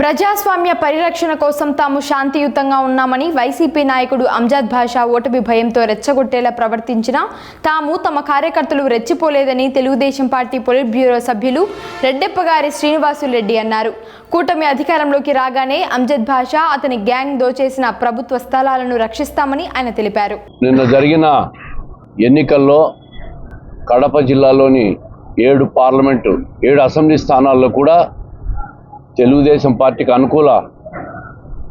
ప్రజాస్వామ్య పరిరక్షణ కోసం తాము శాంతియుతంగా ఉన్నామని వైసీపీ నాయకుడు అంజాద్ భాషా ఓటమి భయంతో రెచ్చగొట్టేలా ప్రవర్తించినా తాము తమ కార్యకర్తలు రెచ్చిపోలేదని తెలుగుదేశం పార్టీ పొలిట్ బ్యూరో సభ్యులు రెడ్డెప్పగారి శ్రీనివాసులరెడ్డి అన్నారు. కూటమి అధికారంలోకి రాగానే అంజద్ భాషా అతని గ్యాంగ్ దోచేసిన ప్రభుత్వ స్థలాలను రక్షిస్తామని ఆయన తెలిపారు. నిన్న జరిగిన ఎన్నికల్లో కడప జిల్లాలోని ఏడు పార్లమెంటు ఏడు అసెంబ్లీ స్థానాల్లో కూడా తెలుగుదేశం పార్టీకి అనుకూల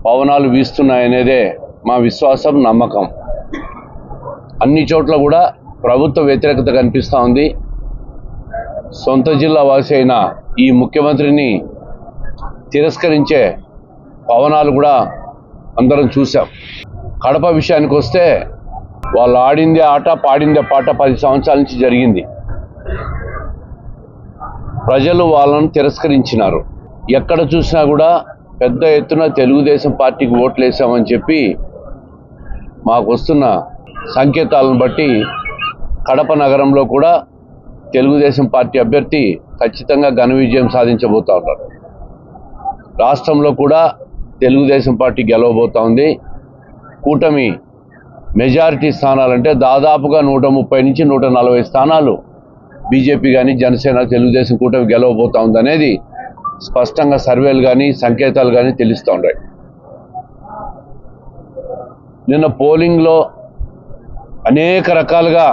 పవనాలు వీస్తున్నాయనేదే మా విశ్వాసం నమ్మకం. అన్ని చోట్ల కూడా ప్రభుత్వ వ్యతిరేకత కనిపిస్తూ ఉంది. సొంత జిల్లా వాసి అయిన ఈ ముఖ్యమంత్రిని తిరస్కరించే పవనాలు కూడా అందరం చూసాం కడప విషయానికి వస్తే వాళ్ళు ఆడిందే ఆట పాడిందే పాట పది సంవత్సరాల నుంచి జరిగింది. ప్రజలు వాళ్ళను తిరస్కరించినారు. ఎక్కడ చూసినా కూడా పెద్ద ఎత్తున తెలుగుదేశం పార్టీకి ఓట్లు వేసామని చెప్పి మాకు వస్తున్న సంకేతాలను బట్టి కడప నగరంలో కూడా తెలుగుదేశం పార్టీ అభ్యర్థి ఖచ్చితంగా ఘన విజయం సాధించబోతా ఉన్నారు. రాష్ట్రంలో కూడా తెలుగుదేశం పార్టీ గెలవబోతా ఉంది. కూటమి మెజారిటీ స్థానాలంటే దాదాపుగా నూట ముప్పై నుంచి నూట నలభై స్థానాలు బీజేపీ కానీ జనసేన తెలుగుదేశం కూటమి గెలవబోతా ఉందనేది స్పష్టంగా సర్వేలు కానీ సంకేతాలు కానీ తెలుస్తూ ఉన్నాయి నిన్న పోలింగ్లో అనేక రకాలుగా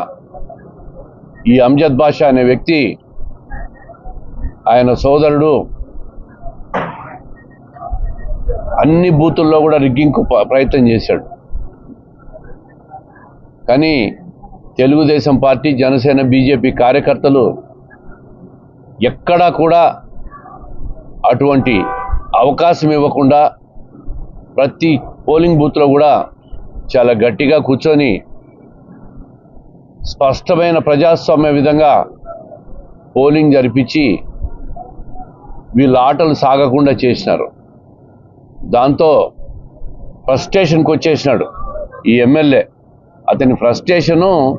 ఈ అంజద్ బాషా అనే వ్యక్తి ఆయన సోదరుడు అన్ని బూతుల్లో కూడా రిగ్గింగ్ ప్రయత్నం చేశాడు. కానీ తెలుగుదేశం పార్టీ జనసేన బీజేపీ కార్యకర్తలు ఎక్కడా కూడా అటువంటి అవకాశం ఇవ్వకుండా ప్రతి పోలింగ్ బూత్లో కూడా చాలా గట్టిగా కూర్చొని స్పష్టమైన ప్రజాస్వామ్య విధంగా పోలింగ్ జరిపించి వీళ్ళ ఆటలు సాగకుండా చేసినారు. దాంతో ఫ్రస్ట్రేషన్కి వచ్చేసినాడు ఈ ఎమ్మెల్యే. అతని ఫ్రస్ట్రేషను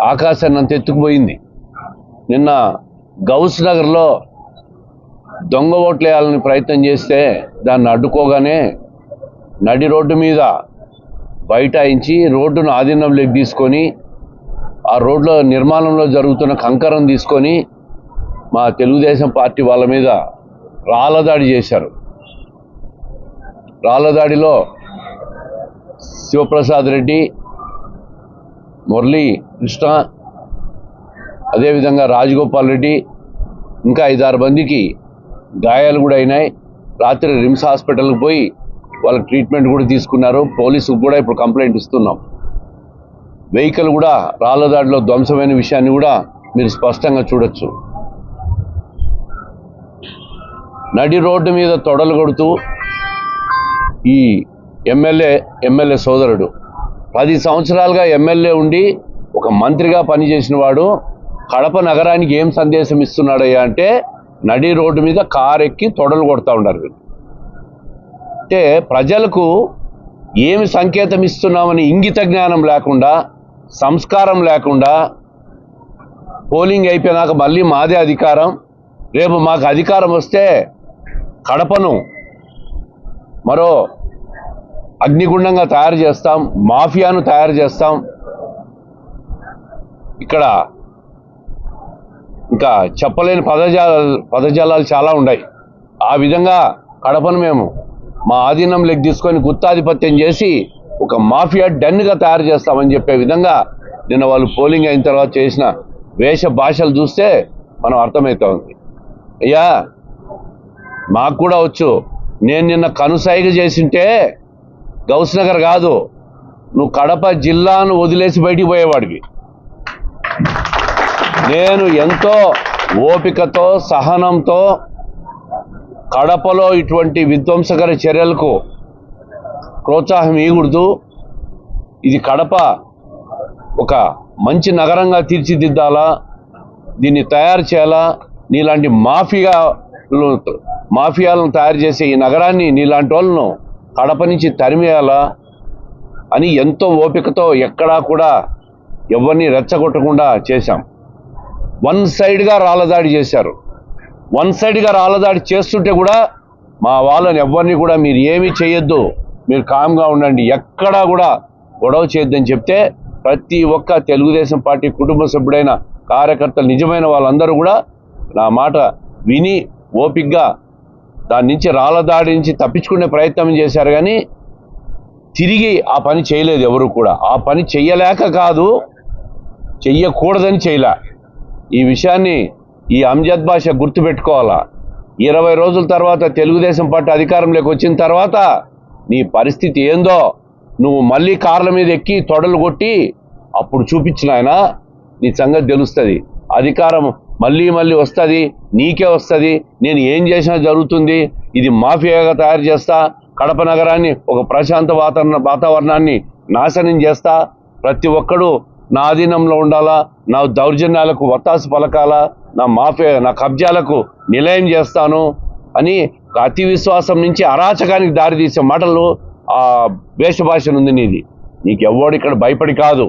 ఆకాశాన్ని అంత ఎత్తుకుపోయింది. నిన్న గౌస్ నగర్లో దొంగ ఓట్లు వేయాలని ప్రయత్నం చేస్తే దాన్ని అడ్డుకోగానే నడి రోడ్డు మీద బైఠాయించి రోడ్డును ఆధీనంలోకి తీసుకొని ఆ రోడ్లో నిర్మాణంలో జరుగుతున్న కంకరం తీసుకొని మా తెలుగుదేశం పార్టీ వాళ్ళ మీద రాళ్ళదాడి చేశారు. రాళ్ళదాడిలో శివప్రసాద్ రెడ్డి మురళీ కృష్ణ అదేవిధంగా రాజగోపాల్ రెడ్డి ఇంకా ఐదారు మందికి గాయాలు కూడా అయినాయి. రాత్రి రిమ్స్ హాస్పిటల్కి పోయి వాళ్ళకి ట్రీట్మెంట్ కూడా తీసుకున్నారు. పోలీసుకు కూడా ఇప్పుడు కంప్లైంట్ ఇస్తున్నాం. వెహికల్ కూడా రాళ్ళదాడిలో ధ్వంసమైన విషయాన్ని కూడా మీరు స్పష్టంగా చూడొచ్చు. నడి రోడ్డు మీద తొడలు కొడుతూ ఈ ఎమ్మెల్యే ఎమ్మెల్యే సోదరుడు. పది సంవత్సరాలుగా ఎమ్మెల్యే ఉండి ఒక మంత్రిగా పనిచేసిన వాడు కడప నగరానికి ఏం సందేశం ఇస్తున్నాడయ్యా అంటే నడి రోడ్డు మీద కారు ఎక్కి తొడలు కొడతా ఉన్నారు. అంటే ప్రజలకు ఏమి సంకేతం ఇస్తున్నామని ఇంగిత జ్ఞానం లేకుండా సంస్కారం లేకుండా పోలింగ్ అయిపోయినాక మళ్ళీ మాదే అధికారం. రేపు మాకు అధికారం వస్తే కడపను మరో అగ్నిగుండంగా తయారు చేస్తాం మాఫియాను తయారు చేస్తాం. ఇక్కడ ఇంకా చెప్పలేని పదజాల పదజాలాలు చాలా ఉన్నాయి. ఆ విధంగా కడపను మేము మా ఆధీనం లెగ్ తీసుకొని గుత్తాధిపత్యం చేసి ఒక మాఫియా డన్గా తయారు చేస్తామని చెప్పే విధంగా నిన్న వాళ్ళు పోలింగ్ అయిన తర్వాత చేసిన వేష భాషలు చూస్తే మనం అర్థమవుతా ఉంది అయ్యా మాకు కూడా వచ్చు. నేను నిన్న కనుసైగ చేసింటే గౌస్ నగర్ కాదు. నువ్వు కడప జిల్లాను వదిలేసి బయటికి పోయేవాడివి. నేను ఎంతో ఓపికతో సహనంతో కడపలో ఇటువంటి విధ్వంసకర చర్యలకు ప్రోత్సాహం ఇవ్వకూడదు. ఇది కడప ఒక మంచి నగరంగా తీర్చిదిద్దాలా దీన్ని తయారు చేయాలా నీలాంటి మాఫియాలు మాఫియాలను తయారు చేసే ఈ నగరాన్ని నీలాంటి వాళ్ళను కడప నుంచి తరిమేయాలా అని ఎంతో ఓపికతో ఎక్కడా కూడా ఎవరిని రెచ్చగొట్టకుండా చేశాం. వన్ సైడ్గా రాళ్ళదాడి చేశారు. వన్ సైడ్గా రాళ్ళదాడి చేస్తుంటే కూడా మా వాళ్ళని ఎవరిని కూడా మీరు ఏమీ చేయొద్దు. మీరు కామ్గా ఉండండి. ఎక్కడా కూడా గొడవ చేయొద్దని చెప్తే ప్రతి ఒక్క తెలుగుదేశం పార్టీ కుటుంబ సభ్యుడైన కార్యకర్తలు నిజమైన వాళ్ళందరూ కూడా నా మాట విని ఓపిగ్గా దాని నుంచి రాళ్ళ దాడి నుంచి తప్పించుకునే ప్రయత్నం చేశారు కానీ తిరిగి ఆ పని చేయలేదు ఎవరు కూడా. ఆ పని చెయ్యలేక కాదు చెయ్యకూడదని చేయలే. ఈ విషయాన్ని ఈ అంజద్ భాష గుర్తుపెట్టుకోవాలా? ఇరవై రోజుల తర్వాత తెలుగుదేశం పార్టీ అధికారంలోకి వచ్చిన తర్వాత నీ పరిస్థితి ఏందో నువ్వు మళ్ళీ కార్ల మీద ఎక్కి తొడలు కొట్టి అప్పుడు చూపించిన ఆయన నీ సంగతి తెలుస్తుంది. అధికారం మళ్ళీ మళ్ళీ వస్తుంది. నీకే వస్తుంది. నేను ఏం చేసినా జరుగుతుంది. ఇది మాఫియాగా తయారు చేస్తా. కడప నగరాన్ని ఒక ప్రశాంత వాతావరణ వాతావరణాన్ని నాశనం చేస్తా. ప్రతి ఒక్కడు నా అధీనంలో ఉండాలా? నా దౌర్జన్యాలకు వత్తాసు పలకాలా? నా మాఫియా నా కబ్జాలకు నిలయం చేస్తాను అని అతి విశ్వాసం నుంచి అరాచకానికి దారితీసే మాటలు ఆ వేషభాష ఉంది నీది. నీకు ఎవడు ఇక్కడ భయపడి కాదు.